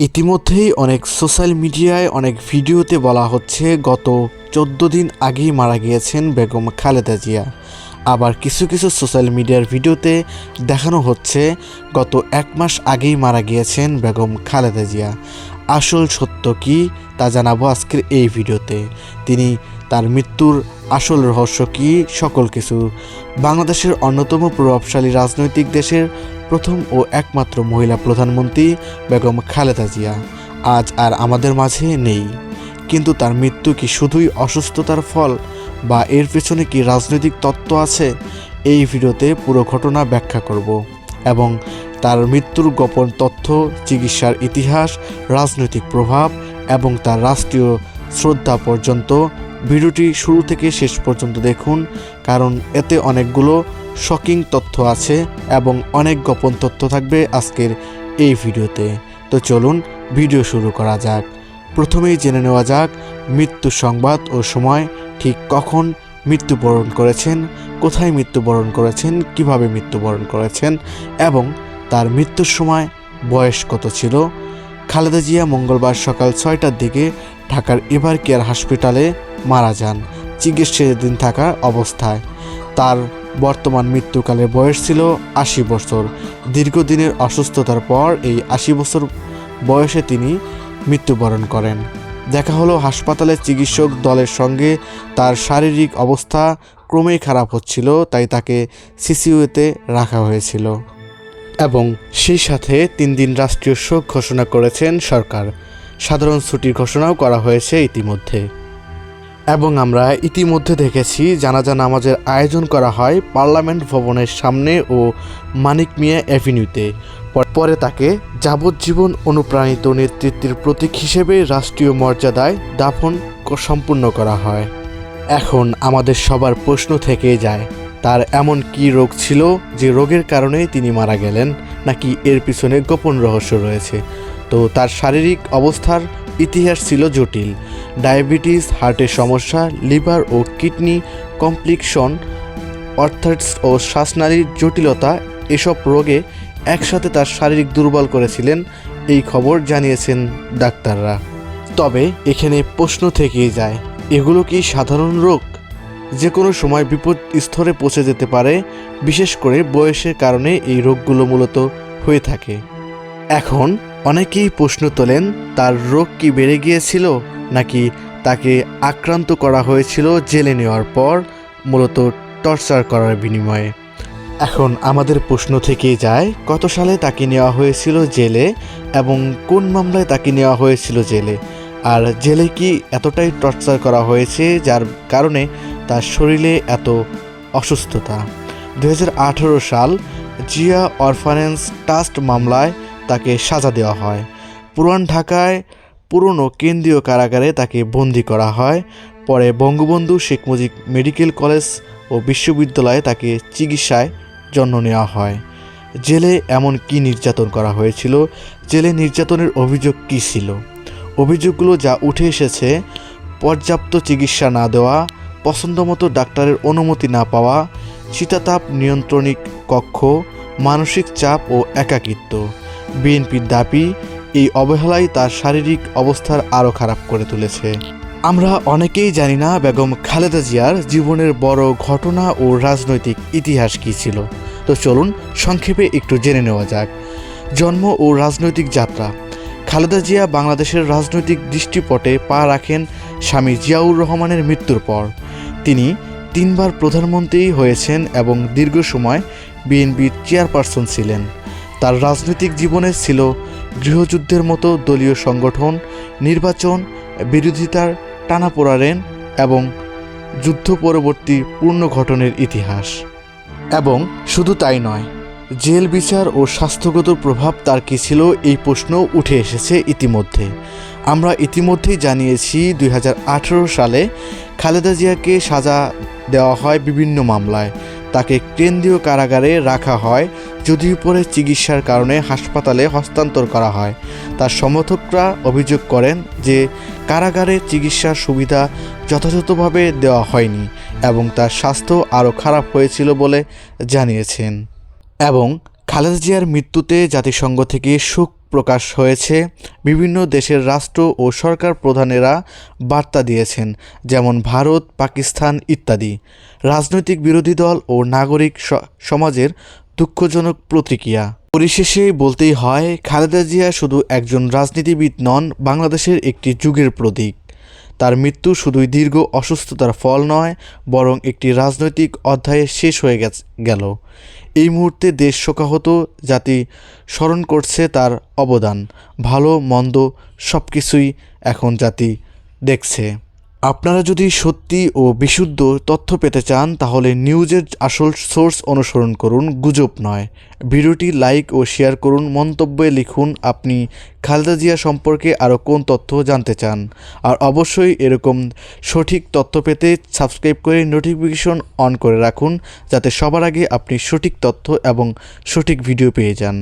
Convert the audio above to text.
ইতিমধ্যেই অনেক সোশ্যাল মিডিয়ায় অনেক ভিডিওতে বলা হচ্ছে, গত চোদ্দ দিন আগেই মারা গিয়েছেন বেগম খালেদা জিয়া। আবার কিছু কিছু সোশ্যাল মিডিয়ার ভিডিওতে দেখানো হচ্ছে, গত এক মাস আগেই মারা গিয়েছেন বেগম খালেদা জিয়া। আসল সত্য কি তা জানাব আজকের এই ভিডিওতে। তিনি তার মৃত্যুর আসল রহস্য কি, সকল কিছু। বাংলাদেশের অন্যতম প্রভাবশালী রাজনৈতিক দেশের প্রথম ও একমাত্র মহিলা প্রধানমন্ত্রী বেগম খালেদা জিয়া। আজ আর আমাদের মাঝে নেই। কিন্তু তার মৃত্যু কি শুধুই অসুস্থতার ফল বা এর পেছনে কি রাজনৈতিক তত্ত্ব আছে, এই ভিডিওতে পুরো ঘটনা ব্যাখ্যা করব এবং তার মৃত্যুর গোপন তথ্য, চিকিৎসার ইতিহাস, রাজনৈতিক প্রভাব এবং তার রাষ্ট্রীয় শ্রদ্ধা পর্যন্ত ভিডিওটি শুরু থেকে শেষ পর্যন্ত দেখুন, কারণ এতে অনেকগুলো শকিং তথ্য আছে এবং অনেক গোপন তথ্য থাকবে আজকের এই ভিডিওতে। তো চলুন ভিডিও শুরু করা যাক। প্রথমেই জেনে নেওয়া যাক মৃত্যু সংবাদ ও সময় ঠিক কখন মৃত্যুবরণ করেছেন, কোথায় মৃত্যুবরণ করেছেন, কীভাবে মৃত্যুবরণ করেছেন এবং তার মৃত্যুর সময় বয়স কত ছিল? খালেদা জিয়া মঙ্গলবার সকাল ছয়টার দিকে ঢাকার এভার কেয়ার হসপিটালে মারা যান। চিকিৎসাধীন থাকা অবস্থায়। তার বর্তমান মৃত্যুকালের বয়স ছিল আশি বছর। দীর্ঘদিনের অসুস্থতার পর এই আশি বছর বয়সে তিনি মৃত্যুবরণ করেন। দেখা হলো হাসপাতালের চিকিৎসক দলের সঙ্গে তার শারীরিক অবস্থা ক্রমেই খারাপ হচ্ছিল, তাই তাকে সিসিউতে রাখা হয়েছিল। এবং সেই সাথে তিন দিন রাষ্ট্রীয় শোক ঘোষণা করেছেন সরকার। সাধারণ ছুটির ঘোষণাও করা হয়েছে ইতিমধ্যে। এবং আমরা ইতিমধ্যে দেখেছি জানাজা নামাজের আয়োজন করা হয় পার্লামেন্ট ভবনের সামনে ও মানিক মিয়া অ্যাভিনিউতে। পর- তাকে যাবজ্জীবন অনুপ্রাণিত নেতৃত্বের প্রতীক হিসেবে রাষ্ট্রীয় মর্যাদায় দাফন সম্পূর্ণ করা হয়। এখন আমাদের সবার প্রশ্ন থেকে যায়, তার এমন কি রোগ ছিল যে রোগের কারণে তিনি মারা গেলেন, নাকি এর পিছনে গোপন রহস্য রয়েছে? তো তার শারীরিক অবস্থার ইতিহাস ছিল জটিল। ডায়াবেটিস, হার্টের সমস্যা, লিভার ও কিডনি কমপ্লিকশন অর্থাৎস ও শ্বাসনালীর জটিলতা, এসব রোগে একসাথে তার শারীরিক দুর্বল করেছিলেন, এই খবর জানিয়েছেন ডাক্তাররা। তবে এখানে প্রশ্ন থেকেই যায়, এগুলো কি সাধারণ রোগ? যে কোনো সময় বিপদ স্তরে পৌঁছে যেতে পারে, বিশেষ করে বয়সের কারণে এই রোগগুলো মূলত হয়ে থাকে। এখন অনেকেই প্রশ্ন তোলেন, তার রোগ কি বেড়ে গিয়েছিল নাকি তাকে আক্রান্ত করা হয়েছিল জেলে নেওয়ার পর, মূলত টর্চার করার বিনিময়ে। এখন আমাদের প্রশ্ন থেকেই যায়, কত সালে তাকে নেওয়া হয়েছিল জেলে এবং কোন মামলায় তাকে নেওয়া হয়েছিল জেলে? আর জেলে কি এতটাই টর্চার করা হয়েছে যার কারণে তার শরীরে এত অসুস্থতা? দু হাজার আঠেরো সাল জিয়া অরফানেন্স ট্রাস্ট মামলায় তাকে সাজা দেওয়া হয়। পুরান ঢাকায় পুরনো কেন্দ্রীয় কারাগারে তাকে বন্দি করা হয়। পরে বঙ্গবন্ধু শেখ মুজিব মেডিকেল কলেজ ও বিশ্ববিদ্যালয়ে তাকে চিকিৎসায় জন্ম নেওয়া হয়। জেলে এমন কি নির্যাতন করা হয়েছিল? জেলে নির্যাতনের অভিযোগ কী ছিল? অভিযোগগুলো যা উঠে এসেছে, পর্যাপ্ত চিকিৎসা না দেওয়া, পছন্দমতো ডাক্তারের অনুমতি না পাওয়া, শীতাতাপ নিয়ন্ত্রণিক কক্ষ, মানসিক চাপ ও একাকিত্ব। বিএনপির দাবি, এই অবহেলাই তার শারীরিক অবস্থার আরও খারাপ করে তুলেছে। আমরা অনেকেই জানি না বেগম খালেদা জিয়ার জীবনের বড় ঘটনা ও রাজনৈতিক ইতিহাস কী ছিল। তো চলুন সংক্ষেপে একটু জেনে নেওয়া যাক। জন্ম ও রাজনৈতিক যাত্রা। খালেদা জিয়া বাংলাদেশের রাজনৈতিক দৃষ্টিপটে পা রাখেন স্বামী জিয়াউর রহমানের মৃত্যুর পর। তিনি তিনবার প্রধানমন্ত্রী হয়েছেন এবং দীর্ঘ সময় বিএনপির চেয়ারপারসন ছিলেন। তার রাজনৈতিক জীবনে ছিল গৃহযুদ্ধের মতো দলীয় সংগঠন, নির্বাচন, বিরোধিতার টানাপোড়ারেন এবং যুদ্ধ পরবর্তী পূর্ণ ঘটনের ইতিহাস। এবং শুধু তাই নয়, জেল বিচার ও স্বাস্থ্যগত প্রভাব তার কী ছিল এই প্রশ্ন উঠে এসেছে ইতিমধ্যে। আমরা ইতিমধ্যেই জানিয়েছি দুই হাজার আঠারো সালে খালেদা জিয়াকে সাজা দেওয়া হয় বিভিন্ন মামলায়। তাকে কেন্দ্রীয় কারাগারে রাখা হয় যদিও পরে চিকিৎসার কারণে হাসপাতালে হস্তান্তর করা হয়। তার সমর্থকরা অভিযোগ করেন যে কারাগারে চিকিৎসার সুবিধা যথাযথভাবে দেওয়া হয়নি এবং তার স্বাস্থ্য আরও খারাপ হয়েছিল বলে জানিয়েছেন। এবং খালেদা জিয়ার মৃত্যুতে জাতিসংঘ থেকে শোক প্রকাশ হয়েছে। বিভিন্ন দেশের রাষ্ট্র ও সরকার প্রধানেরা বার্তা দিয়েছেন, যেমন ভারত, পাকিস্তান ইত্যাদি। রাজনৈতিক বিরোধী দল ও নাগরিক সমাজের দুঃখজনক প্রতিক্রিয়া। পরিশেষে বলতেই হয়, খালেদা জিয়া শুধু একজন রাজনীতিবিদ নন, বাংলাদেশের একটি যুগের প্রতীক। তার মৃত্যু শুধুই দীর্ঘ অসুস্থতার ফল নয়, বরং একটি রাজনৈতিক অধ্যায়ে শেষ হয়ে গেল। এই মুহূর্তে দেশ শোকাহত, জাতি স্মরণ করছে তার অবদান। ভালো, মন্দ সব কিছুই এখন জাতি দেখছে। আপনারা যদি সত্যি ও বিশুদ্ধ তথ্য পেতে চান, তাহলে নিউজের আসল সোর্স অনুসরণ করুন, গুজব নয়। ভিডিওটি লাইক ও শেয়ার করুন, মন্তব্যে লিখুন আপনি খালেদা জিয়া সম্পর্কে আরও কোন তথ্য জানতে চান। আর অবশ্যই এরকম সঠিক তথ্য পেতে সাবস্ক্রাইব করে নোটিফিকেশন অন করে রাখুন, যাতে সবার আগে আপনি সঠিক তথ্য এবং সঠিক ভিডিও পেয়ে যান।